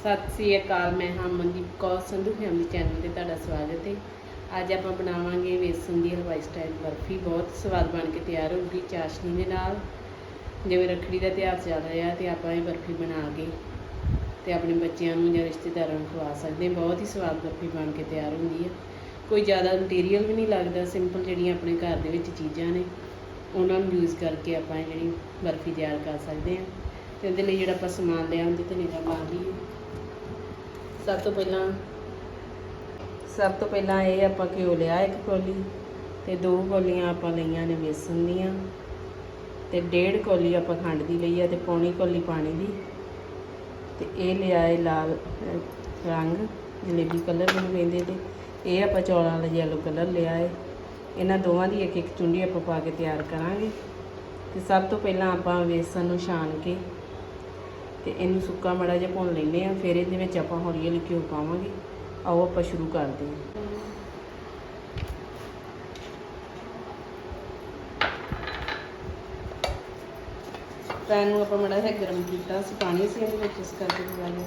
ਸਤਿ ਸ੍ਰੀ ਅਕਾਲ, ਮੈਂ ਹਾਂ ਮਨਦੀਪ ਕੌਰ ਸੰਧੂ ਫੈਮਿਲੀ ਚੈਨਲ ਤੇ ਤੁਹਾਡਾ ਸਵਾਗਤ ਹੈ। ਅੱਜ ਆਪਾਂ ਬਣਾਵਾਂਗੇ ਵੇਸਣ ਦੀ ਹਲਵਾਈ ਸਟਾਈਲ ਬਰਫੀ। ਬਹੁਤ ਸਵਾਦ ਬਣ ਕੇ ਤਿਆਰ ਹੋਊਗੀ ਚਾਸ਼ਨੀ ਦੇ ਨਾਲ। ਜਿਵੇਂ ਰੱਖੜੀ ਦਾ ਤਿਉਹਾਰ ਚੱਲ ਰਿਹਾ ਤੇ ਆਪਾਂ ਇਹ ਬਰਫੀ ਬਣਾ ਕੇ ਤੇ ਆਪਣੇ ਬੱਚਿਆਂ ਨੂੰ ਜਾਂ ਰਿਸ਼ਤੇਦਾਰਾਂ ਨੂੰ ਖਵਾ ਸਕਦੇ ਹਾਂ। ਬਹੁਤ ਹੀ ਸਵਾਦ ਬਰਫੀ ਬਣ ਕੇ ਤਿਆਰ ਹੁੰਦੀ ਹੈ। ਕੋਈ ਜ਼ਿਆਦਾ ਮਟੀਰੀਅਲ ਵੀ ਨਹੀਂ ਲੱਗਦਾ। ਸਿੰਪਲ ਜਿਹੜੀਆਂ ਆਪਣੇ ਘਰ ਦੇ ਵਿੱਚ ਚੀਜ਼ਾਂ ਨੇ, ਉਹਨਾਂ ਨੂੰ ਯੂਜ਼ ਕਰਕੇ ਆਪਾਂ ਇਹ ਜਿਹੜੀ ਬਰਫੀ ਤਿਆਰ ਕਰ ਸਕਦੇ ਹਾਂ। ਤੇ ਉਹਦੇ ਲਈ ਜਿਹੜਾ ਆਪਾਂ ਸਮਾਨ ਲਿਆ ਉਹਦੇ ਤੇ ਨਿਗਾਹ ਮਾਰ ਲਈਏ। ਸਭ ਤੋਂ ਪਹਿਲਾਂ ਸਭ ਤੋਂ ਪਹਿਲਾਂ ਇਹ ਆਪਾਂ ਘਿਓ ਲਿਆ ਇੱਕ ਕੋਲੀ ਤੇ ਦੋ ਕੋਲੀਆਂ ਆਪਾਂ ਲਈਆਂ ਨੇ ਬੇਸਨ ਦੀਆਂ ਤੇ ਡੇਢ ਕੋਲੀ ਆਪਾਂ ਖੰਡ ਦੀ ਲਈ ਆ ਤੇ ਪੌਣੀ ਕੋਲੀ ਪਾਣੀ ਦੀ ਤੇ ਇਹ ਲਿਆ ਹੈ ਲਾਲ ਰੰਗ ਜਲੇਬੀ ਕਲਰ ਨੂੰ ਕਹਿੰਦੇ ਤੇ ਇਹ ਆਪਾਂ ਚੌਲਾਂ ਵਾਲਾ ਯੈਲੋ ਕਲਰ ਲਿਆ ਹੈ ਇਹਨਾਂ ਦੋਵਾਂ ਦੀ ਇੱਕ ਇੱਕ ਚੁੰਡੀ ਆਪਾਂ ਪਾ ਕੇ ਤਿਆਰ ਕਰਾਂਗੇ ਤੇ ਸਭ ਤੋਂ ਪਹਿਲਾਂ ਆਪਾਂ ਵੇਸਣ ਨੂੰ ਛਾਣ ਕੇ ਤੇ ਇਹਨੂੰ ਸੁੱਕਾ ਮੜਾ ਜਿਹਾ ਭੁੰਨ ਲੈਂਦੇ ਆ ਫਿਰ ਇਹਦੇ ਵਿੱਚ ਆਪਾਂ ਹੌਲੀ ਹੌਲੀ ਘਿਓ ਪਾਵਾਂਗੇ। ਆਓ ਆਪਾਂ ਸ਼ੁਰੂ ਕਰਦੇ ਹਾਂ। ਪੈਨ ਨੂੰ ਆਪਾਂ ਮੜਾ ਜਿਹਾ ਗਰਮ ਕੀਤਾ ਸੀ ਪਾਣੀ ਸੀ ਇਹਦੇ ਵਿੱਚ, ਇਸ ਕਰਕੇ ਥੋੜਾ ਜਿਹਾ।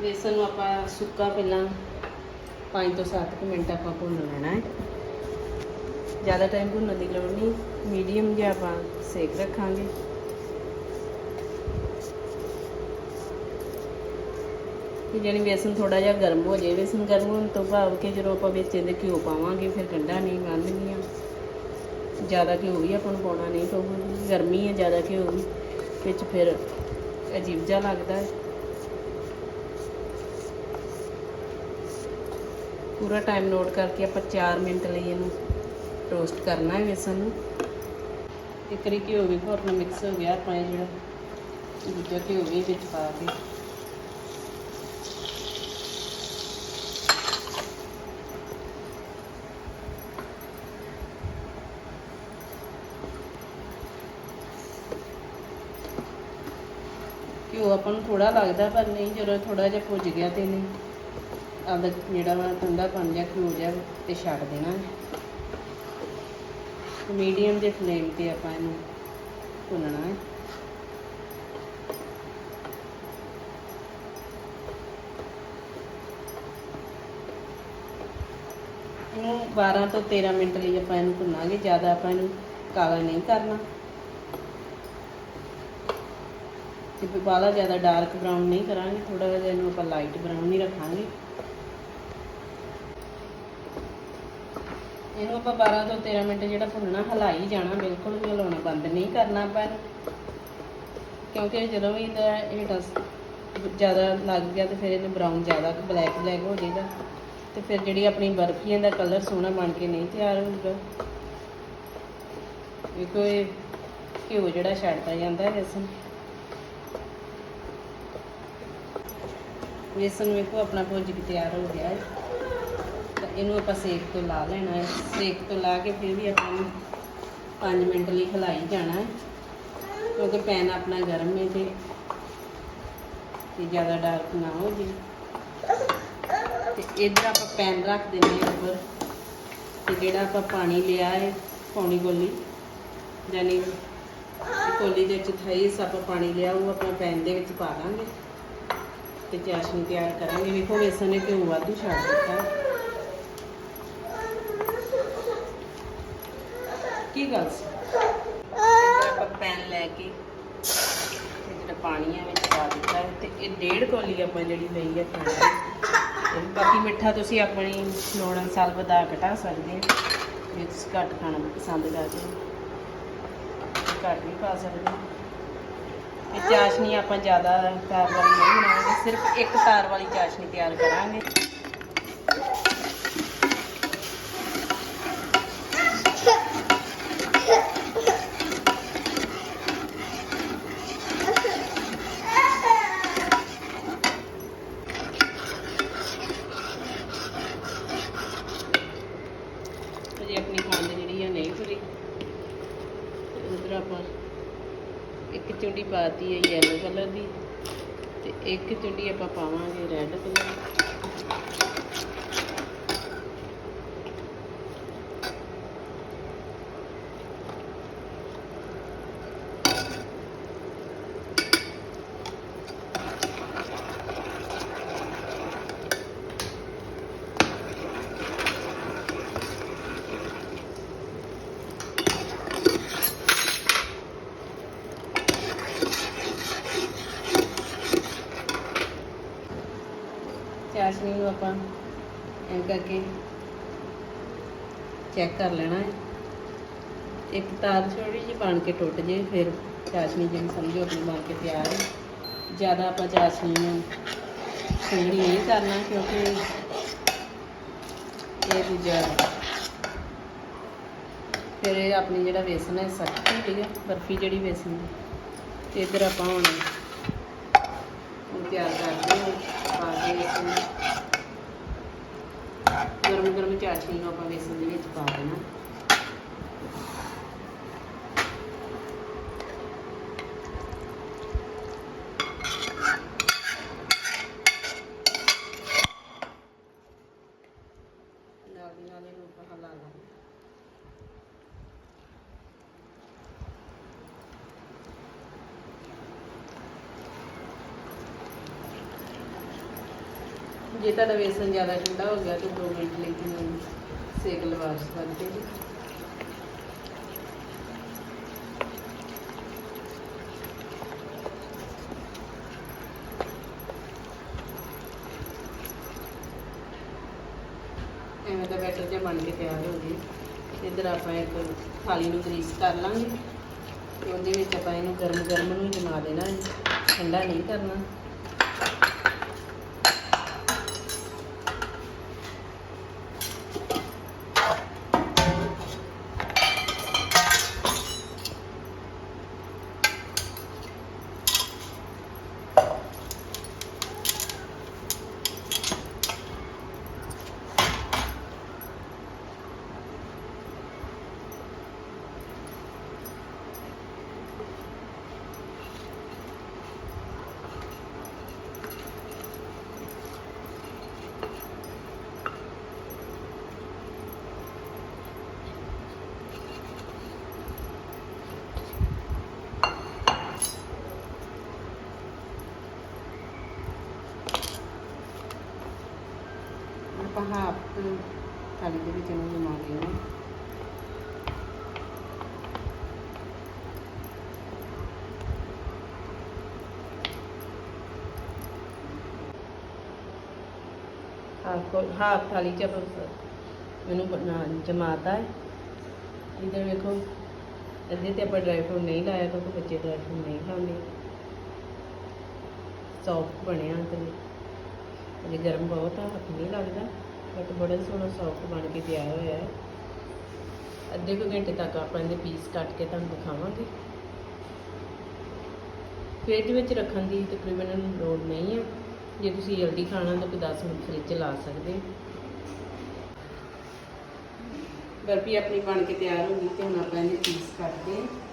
ਵੇਸਣ ਨੂੰ ਆਪਾਂ ਸੁੱਕਾ ਪਹਿਲਾਂ 5 ਤੋਂ 7 ਮਿੰਟ ਆਪਾਂ ਭੁੰਨ ਲੈਣਾ ਹੈ। ਜ਼ਿਆਦਾ ਟਾਈਮ ਭੁੰਨਣ ਦੀ ਲੋੜ ਨਹੀਂ। ਮੀਡੀਅਮ ਜਿਹਾ ਆਪਾਂ ਸੇਕ ਰੱਖਾਂਗੇ। ਕਿ ਜਾਨੀ ਵੇਸਣ ਥੋੜਾ ਜਿਹਾ ਗਰਮ ਹੋ ਜਾਏ। ਬੇਸਨ ਗਰਮ ਹੋਣ ਤੋਂ ਭਾਵ ਕਿ ਜਦੋਂ ਆਪਾਂ ਵਿੱਚ ਇਹਦੇ ਘਿਓ ਪਾਵਾਂਗੇ, ਫਿਰ ਗੰਢਾ ਨਹੀਂ ਬੰਨ੍ਹਨੀਆਂ ਜ਼ਿਆਦਾ ਘਿਓ ਵੀ ਆਪਾਂ ਨੂੰ ਪਾਉਣਾ ਨਹੀਂ ਪਊਗਾ ਗਰਮੀ ਹੈ, ਜ਼ਿਆਦਾ ਘਿਓ ਵੀ। ਵਿੱਚ ਫਿਰ ਅਜੀਬ ਜਿਹਾ ਲੱਗਦਾ ਹੈ। ਪੂਰਾ ਟਾਈਮ ਨੋਟ ਕਰਕੇ ਆਪਾਂ 4 ਮਿੰਟ ਲਈ ਇਹਨੂੰ ਰੋਸਟ ਕਰਨਾ ਹੈ ਵੇਸਣ ਨੂੰ। ਇੱਕ ਰੀ ਘਿਓ ਵੀ ਹੋਰ ਨਾਲ ਮਿਕਸ ਹੋ ਗਿਆ ਆਪਾਂ ਜਿਹੜਾ ਦੂਜਾ ਘਿਓ ਵੀ ਵਿੱਚ ਪਾ ਕੇ। ਘਿਓ ਆਪਾਂ ਨੂੰ ਥੋੜਾ ਲੱਗਦਾ ਪਰ ਨਹੀਂ, ਜਦੋਂ ਥੋੜਾ ਜਿਹਾ ਭੁੱਜ ਗਿਆ ਤੇ ਨਹੀਂ। ਆਪਦਾ ਜਿਹੜਾ ਵਾ ਠੰਡਾ ਬਣ ਜਾ ਘਿਓ ਜਾ ਤੇ ਛੱਡ ਦੇਣਾ। ਮੀਡੀਅਮ ਦੇ ਫਲੇਮ ਤੇ ਆਪਾਂ ਇਹਨੂੰ ਭੁੰਨਣਾ ਹੈ। ਇਹਨੂੰ 12 ਤੋਂ 13 ਮਿੰਟ ਲਈ ਆਪਾਂ ਇਹਨੂੰ ਭੁੰਨਾਂਗੇ, ਜ਼ਿਆਦਾ ਆਪਾਂ ਇਹਨੂੰ ਕਾਲਾ ਨਹੀਂ ਕਰਨਾ। ਤੇ ਬਾਲਾ ਜ਼ਿਆਦਾ ਡਾਰਕ ਬਰਾਊਨ ਨਹੀਂ ਕਰਾਂਗੇ ਥੋੜਾ ਜਿਹਾ ਇਹਨੂੰ ਆਪਾਂ ਲਾਈਟ ਬਰਾਊਨ ਹੀ ਰੱਖਾਂਗੇ। ਇਹਨੂੰ ਆਪਾਂ 12 ਤੋਂ 13 ਮਿੰਟ ਜਿਹੜਾ ਭੁੰਨਣਾ, ਹਲਾਈ ਜਾਣਾ, ਬਿਲਕੁਲ ਵੀ ਹਿਲਾਉਣਾ ਬੰਦ ਨਹੀਂ ਕਰਨਾ ਆਪਾਂ ਇਹਨੂੰ। ਕਿਉਂਕਿ ਜਦੋਂ ਵੀ ਇਹਦਾ ਇਹ ਡਸ ਜ਼ਿਆਦਾ ਲੱਗ ਗਿਆ ਤੇ ਫਿਰ ਇਹਨੂੰ ਬਰਾਊਨ ਜ਼ਿਆਦਾ ਬਲੈਕ ਬਲੈਕ ਹੋ ਜਾਏਗਾ। ਤੇ ਫਿਰ ਜਿਹੜੀ ਆਪਣੀ ਬਰਫੀਆਂ ਦਾ ਕਲਰ ਸੋਹਣਾ ਬਣ ਕੇ ਨਹੀਂ ਤਿਆਰ ਹੋਊਗਾ। ਵੇਖੋ ਇਹ ਘਿਓ ਜਿਹੜਾ ਛੱਡਦਾ ਜਾਂਦਾ ਹੈ ਵੇਸਣ। ਵੇਸਣ ਵੇਖੋ ਆਪਣਾ ਭੁੱਜ ਕੇ ਤਿਆਰ ਹੋ ਗਿਆ ਹੈ। ਇਹਨੂੰ ਆਪਾਂ ਸੇਕ ਤੋਂ ਲਾ ਲੈਣਾ ਹੈ। ਸੇਕ ਤੋਂ ਲਾ ਕੇ ਫਿਰ ਵੀ ਆਪਾਂ ਨੂੰ 5 ਮਿੰਟ ਲਈ ਹਿਲਾਈ ਜਾਣਾ ਹੈ। ਕਿਉਂਕਿ ਪੈਨ ਆਪਣਾ ਗਰਮ ਹੈ ਤੇ ਤੇ ਜ਼ਿਆਦਾ ਡਾਰਕ ਨਾ ਹੋ ਜੇ ਤੇ ਇੱਧਰ ਆਪਾਂ ਪੈਨ ਰੱਖ ਦਿੰਦੇ ਹਾਂ ਉੱਪਰ। ਤੇ ਜਿਹੜਾ ਆਪਾਂ ਪਾਣੀ ਲਿਆ ਹੈ ਪੌਣੀ ਗੋਲੀ ਯਾਨੀ ਕੋਲੀ ਦੇ ਵਿੱਚ ਥਾਈ ਆਪਾਂ ਪਾਣੀ ਲਿਆ, ਉਹ ਆਪਾਂ ਪੈਨ ਦੇ ਵਿੱਚ ਪਾ ਦਾਂਗੇ। ਤੇ ਚਾਸ਼ਨੀ ਤਿਆਰ ਕਰਾਂਗੇ। ਵੇਖੋ ਵੇਸਣ ਨੇ ਘਿਓ ਵਾਧੂ ਛੱਡ ਦਿੱਤਾ। ਕੀ ਗੱਲ ਸੀ? ਆਪਾਂ ਪੈਨ ਲੈ ਕੇ ਤੇ ਜਿਹੜਾ ਪਾਣੀ ਹੈ ਵਿੱਚ ਪਾ ਦਿੱਤਾ ਹੈ ਤੇ ਇਹ ਡੇਢ ਕੋਲੀ ਆਪਾਂ ਜਿਹੜੀ ਲਈ ਹੈ ਪਾਣੀ। ਤੇ ਬਾਕੀ ਮਿੱਠਾ ਤੁਸੀਂ ਆਪਣੀ ਲੋੜ ਅਨੁਸਾਰ ਵਧਾ ਘਟਾ ਸਕਦੇ ਹੋ। ਜੇ ਤੁਸੀਂ ਘੱਟ ਖਾਣਾ ਪਸੰਦ ਕਰਦੇ ਹੋ। ਘੱਟ ਵੀ ਪਾ ਸਕਦੇ ਹੋ। ਇਹ ਚਾਸ਼ਨੀ ਆਪਾਂ ਜ਼ਿਆਦਾ ਤਾਰ ਵਾਲੀ ਨਹੀਂ ਬਣਾਵਾਂਗੇ। ਸਿਰਫ ਇੱਕ ਤਾਰ ਵਾਲੀ ਚਾਸ਼ਨੀ ਤਿਆਰ ਕਰਾਂਗੇ ਜੇ ਆਪਣੀ ਖੰਡ ਜਿਹੜੀ ਆ ਨਹੀਂ ਭੁਰੀ ਉਧਰ ਆਪਾਂ ਇੱਕ ਚੁੰਡੀ ਪਾਤੀ ਹੈ ਯੈਲੋ ਕਲਰ ਦੀ ਤੇ ਇੱਕ ਚੁੰਡੀ ਆਪਾਂ ਪਾਵਾਂਗੇ ਰੈੱਡ ਕਲਰ ਦੀ ਆਪਾਂ ਐਂ ਕਰਕੇ ਚੈੱਕ ਕਰ ਲੈਣਾ ਹੈ। ਇੱਕ ਤਾਰ ਛੋਟੀ ਜਿਹੀ ਬਣ ਕੇ ਟੁੱਟ ਜੇ, ਫਿਰ ਚਾਸ਼ਨੀ ਜਿਵੇਂ ਸਮਝੋ ਆਪਣੀ ਬਣ ਕੇ ਤਿਆਰ ਹੈ। ਜ਼ਿਆਦਾ ਆਪਾਂ ਚਾਸ਼ਨੀ ਨੂੰ ਸੰਘਣੀ ਨਹੀਂ ਕਰਨਾ ਕਿਉਂਕਿ ਇਹ ਦੂਜਾ ਫਿਰ ਇਹ ਆਪਣੀ ਜਿਹੜਾ ਵੇਸਣ ਹੈ, ਸਖਤ ਹੁੰਦੀ ਹੈ, ਬਰਫੀ ਜਿਹੜੀ ਵੇਸਣ ਦੀ ਤੇ ਇੱਧਰ ਆਪਾਂ ਹੁਣ ਤਿਆਰ ਕਰਦੇ ਹਾਂ, ਪਾ ਕੇ ਵੇਸਣ ਗਰਮ ਗਰਮ ਚਾਸ਼ਨੀ ਨੂੰ ਆਪਾਂ ਵੇਸਣ ਦੇ ਵਿੱਚ ਪਾ ਦੇਣਾ ਨਾਲ ਦੀ ਨਾਲ ਇਹਨੂੰ ਆਪਾਂ ਹਿਲਾ ਲਾਂਗੇ ਜੇ ਤੁਹਾਡਾ ਵੇਸਣ ਜ਼ਿਆਦਾ ਠੰਡਾ ਹੋ ਗਿਆ ਤਾਂ 2 ਮਿੰਟ ਲਈ ਤੁਸੀਂ ਸੇਕ ਲਵਾ ਸਕਦੇ ਜੀ ਐਵੇਂ ਦਾ ਬੈਟਰ ਜਿਹਾ ਬਣ ਕੇ ਤਿਆਰ ਹੋ ਗਿਆ ਇੱਧਰ ਆਪਾਂ ਇੱਕ ਥਾਲੀ ਨੂੰ ਗਰੀਸ ਕਰ ਲਾਂਗੇ ਤੇ ਉਹਦੇ ਵਿੱਚ ਆਪਾਂ ਇਹਨੂੰ ਗਰਮ ਗਰਮ ਨੂੰ ਜਮਾ ਦੇਣਾ ਹੈ। ਠੰਡਾ ਨਹੀਂ ਕਰਨਾ ਆਪਾਂ ਹਾਫ ਥਾਲੀ ਦੇ ਵਿੱਚ ਇਹਨੂੰ ਜਮਾ ਦੇਣਾ ਹਾਫ ਹਾਫ ਥਾਲੀ ਚ ਮੈਨੂੰ ਬਣਾ, ਜਮਾਤਾ ਹੈ। ਇਧਰ ਵੇਖੋ ਅੱਧੇ ਤੇ ਆਪਾਂ ਡਰਾਈ ਫਰੂਟ ਨਹੀਂ ਲਾਇਆ, ਕਿਉਂਕਿ ਬੱਚੇ ਡਰਾਈ ਫਰੂਟ ਨਹੀਂ ਖਾਂਦੇ। ਸੌਫਟ ਬਣਿਆ ਤੇ ਅਜੇ ਗਰਮ ਬਹੁਤ ਆ, ਹੱਥ ਨਹੀਂ ਲੱਗਦਾ। ਬਟ ਬੜਾ ਸੋਹਣਾ ਸੌਫਟ ਬਣ ਕੇ ਤਿਆਰ ਹੋਇਆ ਹੈ। ਅੱਧੇ ਕੁ ਘੰਟੇ ਤੱਕ ਆਪਾਂ ਇਹਦੇ ਪੀਸ ਕੱਟ ਕੇ ਤੁਹਾਨੂੰ ਦਿਖਾਵਾਂਗੇ। ਫ੍ਰਿਜ ਵਿੱਚ ਰੱਖਣ ਦੀ ਤਕਰੀਬਨ ਲੋੜ ਨਹੀਂ ਹੈ। ਜੇ ਤੁਸੀਂ ਜਲਦੀ ਖਾਣਾ ਤਾਂ ਕੋਈ 10 ਮਿੰਟ ਫ੍ਰਿਜ 'ਚ ਲਾ ਸਕਦੇ ਬਰਫੀ ਆਪਣੀ ਬਣ ਕੇ ਤਿਆਰ ਹੋ ਗਈ ਤੇ ਹੁਣ ਆਪਾਂ ਇਹਦੇ ਪੀਸ ਕੱਟਦੇ ਹਾਂ।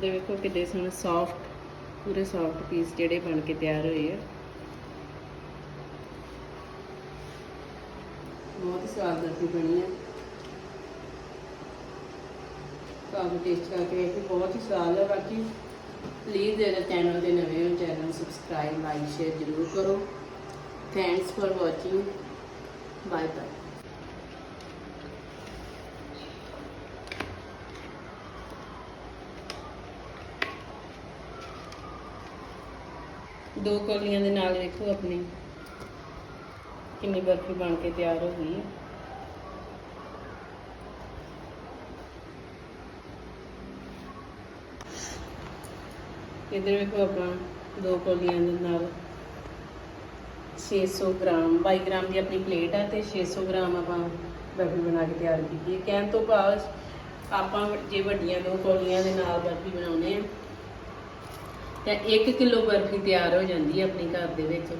ਇਹਦੇ ਵੇਖੋ ਕਿੱਡੇ ਸੋਹਣੇ ਸੌਫਟ ਪੂਰੇ ਸੌਫਟ ਪੀਸ ਜਿਹੜੇ ਬਣ ਕੇ ਤਿਆਰ ਹੋਏ ਆ। ਬਹੁਤ ਹੀ ਸਵਾਦ ਬਰਫੀ ਬਣੀ ਆ। ਤੁਹਾਨੂੰ ਟੇਸਟ ਕਰਕੇ ਵੇਖ, ਬਹੁਤ ਹੀ ਸਵਾਦ ਹੈ ਬਾਕੀ ਪਲੀਜ਼ ਜਿਹੜੇ ਚੈਨਲ ਦੇ ਨਵੇਂ ਹੋ ਚੈਨਲ ਨੂੰ ਸਬਸਕ੍ਰਾਈਬ ਲਾਈਕ ਸ਼ੇਅਰ ਜ਼ਰੂਰ ਕਰੋ। Thanks for watching bye bye ਦੋ ਕੌਲੀਆਂ ਦੇ ਨਾਲ ਵੇਖੋ ਆਪਣੀ। ਕਿੰਨੀ ਬਰਫੀ ਬਣ ਕੇ ਤਿਆਰ ਹੋ ਗਈ ਹੈ। ਇਧਰ ਵੇਖੋ ਆਪਾਂ ਦੋ ਕੌਲੀਆਂ ਦੇ ਨਾਲ 600 ਗ੍ਰਾਮ 22 ਗ੍ਰਾਮ ਦੀ ਆਪਣੀ ਪਲੇਟ ਆ ਤੇ 600 ਗ੍ਰਾਮ ਆਪਾਂ ਬਰਫੀ ਬਣਾ ਕੇ ਤਿਆਰ ਕੀਤੀ ਹੈ। ਕਹਿਣ ਤੋਂ ਭਾਵ ਆਪਾਂ ਜੇ ਵੱਡੀਆਂ ਦੋ ਕੌਲੀਆਂ ਦੇ ਨਾਲ ਬਰਫੀ ਬਣਾਉਨੇ ਆ ਤਾਂ 1 ਕਿਲੋ ਬਰਫੀ ਤਿਆਰ ਹੋ ਜਾਂਦੀ ਹੈ ਆਪਣੇ ਘਰ ਦੇ ਵਿੱਚ।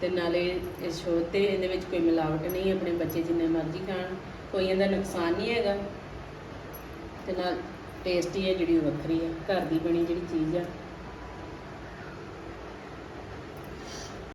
ਤੇ ਨਾਲੇ ਇਸ ਸ਼ੋਅ ਤੇ ਇਹਦੇ ਵਿੱਚ ਕੋਈ ਮਿਲਾਵਟ ਨਹੀਂ, ਆਪਣੇ ਬੱਚੇ ਜਿੰਨੇ ਮਰਜ਼ੀ ਖਾਣ ਕੋਈ ਇਹਦਾ ਨੁਕਸਾਨ ਨਹੀਂ ਹੈਗਾ। ਤੇ ਨਾਲ ਟੇਸਟੀ ਹੈ ਜਿਹੜੀ ਉਹ ਵੱਖਰੀ ਹੈ, ਘਰ ਦੀ ਬਣੀ ਜਿਹੜੀ ਚੀਜ਼ ਆ।